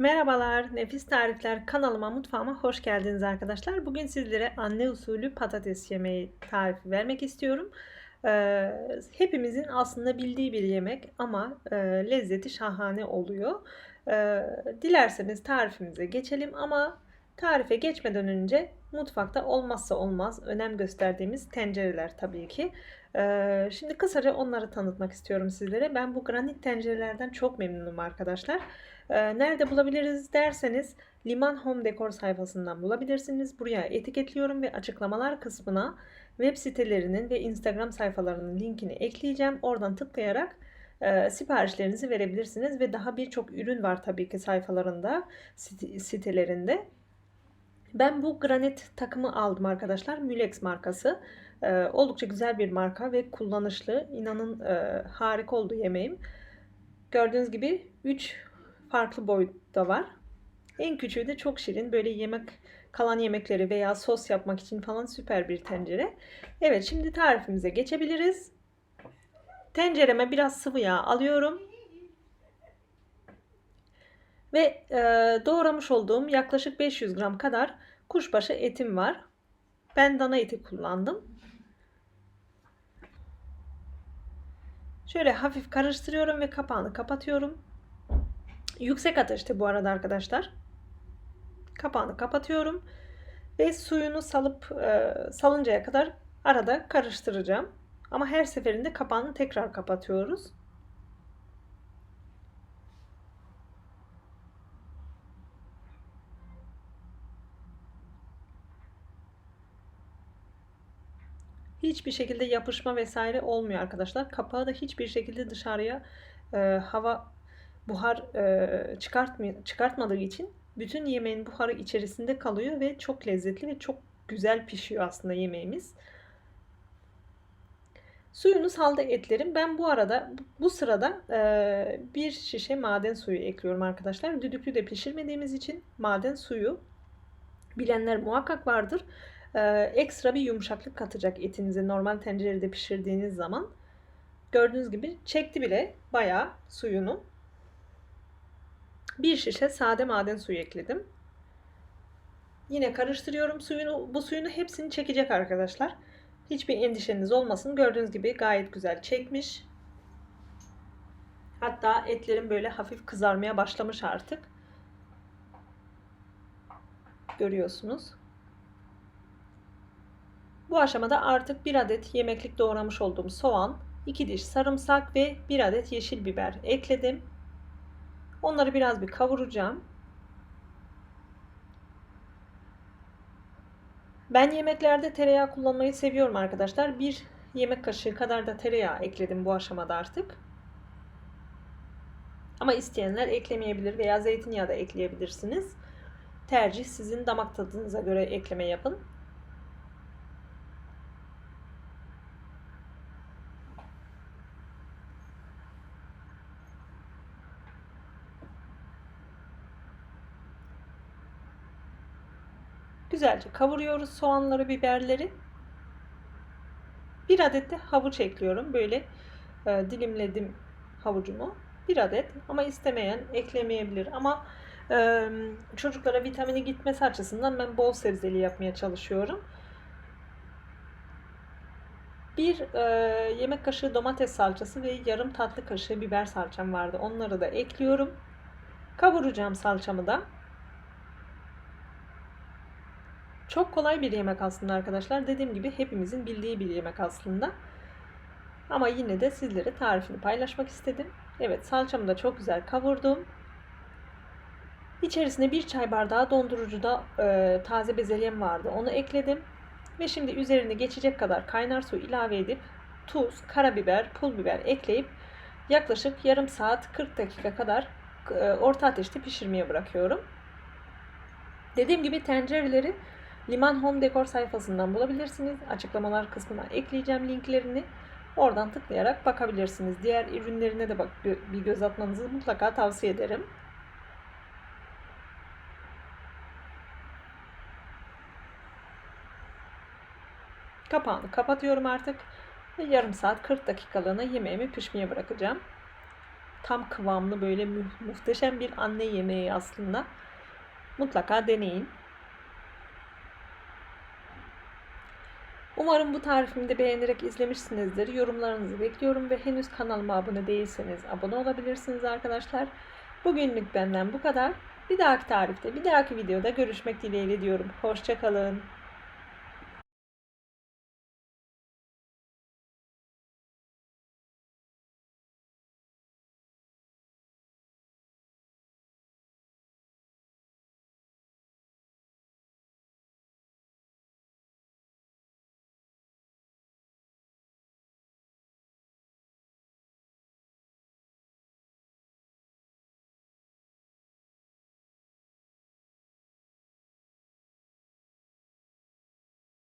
Merhabalar, Nefis Tarifler kanalıma, mutfağıma hoş geldiniz arkadaşlar. Bugün sizlere anne usulü patates yemeği tarifi vermek istiyorum. Ee, hepimizin aslında bildiği bir yemek ama e, lezzeti şahane oluyor. Ee, dilerseniz tarifimize geçelim ama tarife geçmeden önce mutfakta olmazsa olmaz önem gösterdiğimiz tencereler tabii ki. Ee, şimdi kısaca onları tanıtmak istiyorum sizlere. Ben bu granit tencerelerden çok memnunum arkadaşlar. Ee, nerede bulabiliriz derseniz Liman Home Decor sayfasından bulabilirsiniz. Buraya etiketliyorum ve açıklamalar kısmına web sitelerinin ve Instagram sayfalarının linkini ekleyeceğim. Oradan tıklayarak e, siparişlerinizi verebilirsiniz ve daha birçok ürün var tabii ki sayfalarında, sitelerinde. Ben bu granit takımı aldım arkadaşlar. Mülex markası. Ee, oldukça güzel bir marka ve kullanışlı. İnanın e, harika oldu yemeğim. Gördüğünüz gibi 3 farklı boyutta var. En küçüğü de çok şirin. Böyle yemek kalan yemekleri veya sos yapmak için falan süper bir tencere. Evet şimdi tarifimize geçebiliriz. Tencereme biraz sıvı yağ alıyorum. Ve e, doğramış olduğum yaklaşık 500 gram kadar kuşbaşı etim var. Ben dana eti kullandım. Şöyle hafif karıştırıyorum ve kapağını kapatıyorum. Yüksek ateşte bu arada arkadaşlar. Kapağını kapatıyorum. Ve suyunu salıp e, salıncaya kadar arada karıştıracağım. Ama her seferinde kapağını tekrar kapatıyoruz. Hiçbir şekilde yapışma vesaire olmuyor arkadaşlar. Kapağı da hiçbir şekilde dışarıya e, hava buhar e, çıkartmıyor, çıkartmadığı için bütün yemeğin buharı içerisinde kalıyor ve çok lezzetli ve çok güzel pişiyor aslında yemeğimiz. Suyunu saldı etlerim. Ben bu arada bu sırada e, bir şişe maden suyu ekliyorum arkadaşlar. Düdüklü de pişirmediğimiz için maden suyu bilenler muhakkak vardır e, ekstra bir yumuşaklık katacak etinize normal tencerede pişirdiğiniz zaman. Gördüğünüz gibi çekti bile bayağı suyunu. Bir şişe sade maden suyu ekledim. Yine karıştırıyorum suyunu. Bu suyunu hepsini çekecek arkadaşlar. Hiçbir endişeniz olmasın. Gördüğünüz gibi gayet güzel çekmiş. Hatta etlerim böyle hafif kızarmaya başlamış artık. Görüyorsunuz. Bu aşamada artık bir adet yemeklik doğramış olduğum soğan, 2 diş sarımsak ve 1 adet yeşil biber ekledim. Onları biraz bir kavuracağım. Ben yemeklerde tereyağı kullanmayı seviyorum arkadaşlar. Bir yemek kaşığı kadar da tereyağı ekledim bu aşamada artık. Ama isteyenler eklemeyebilir veya zeytinyağı da ekleyebilirsiniz. Tercih sizin damak tadınıza göre ekleme yapın. Güzelce kavuruyoruz soğanları, biberleri. Bir adet de havuç ekliyorum. Böyle e, dilimledim havucumu. Bir adet ama istemeyen eklemeyebilir. Ama e, çocuklara vitamini gitmesi açısından ben bol sebzeli yapmaya çalışıyorum. Bir e, yemek kaşığı domates salçası ve yarım tatlı kaşığı biber salçam vardı. Onları da ekliyorum. Kavuracağım salçamı da. Çok kolay bir yemek aslında arkadaşlar. Dediğim gibi hepimizin bildiği bir yemek aslında. Ama yine de sizlere tarifini paylaşmak istedim. Evet salçamı da çok güzel kavurdum. İçerisine bir çay bardağı dondurucuda e, taze bezelyem vardı. Onu ekledim. Ve şimdi üzerine geçecek kadar kaynar su ilave edip tuz, karabiber, pul biber ekleyip yaklaşık yarım saat 40 dakika kadar e, orta ateşte pişirmeye bırakıyorum. Dediğim gibi tencereleri Liman Home Decor sayfasından bulabilirsiniz. Açıklamalar kısmına ekleyeceğim linklerini. Oradan tıklayarak bakabilirsiniz. Diğer ürünlerine de bak bir göz atmanızı mutlaka tavsiye ederim. Kapağını kapatıyorum artık. Ve yarım saat 40 dakikalığına yemeğimi pişmeye bırakacağım. tam kıvamlı böyle mu- muhteşem bir anne yemeği aslında. Mutlaka deneyin. Umarım bu tarifimi de beğenerek izlemişsinizdir. Yorumlarınızı bekliyorum ve henüz kanalıma abone değilseniz abone olabilirsiniz arkadaşlar. Bugünlük benden bu kadar. Bir dahaki tarifte, bir dahaki videoda görüşmek dileğiyle diyorum. Hoşçakalın.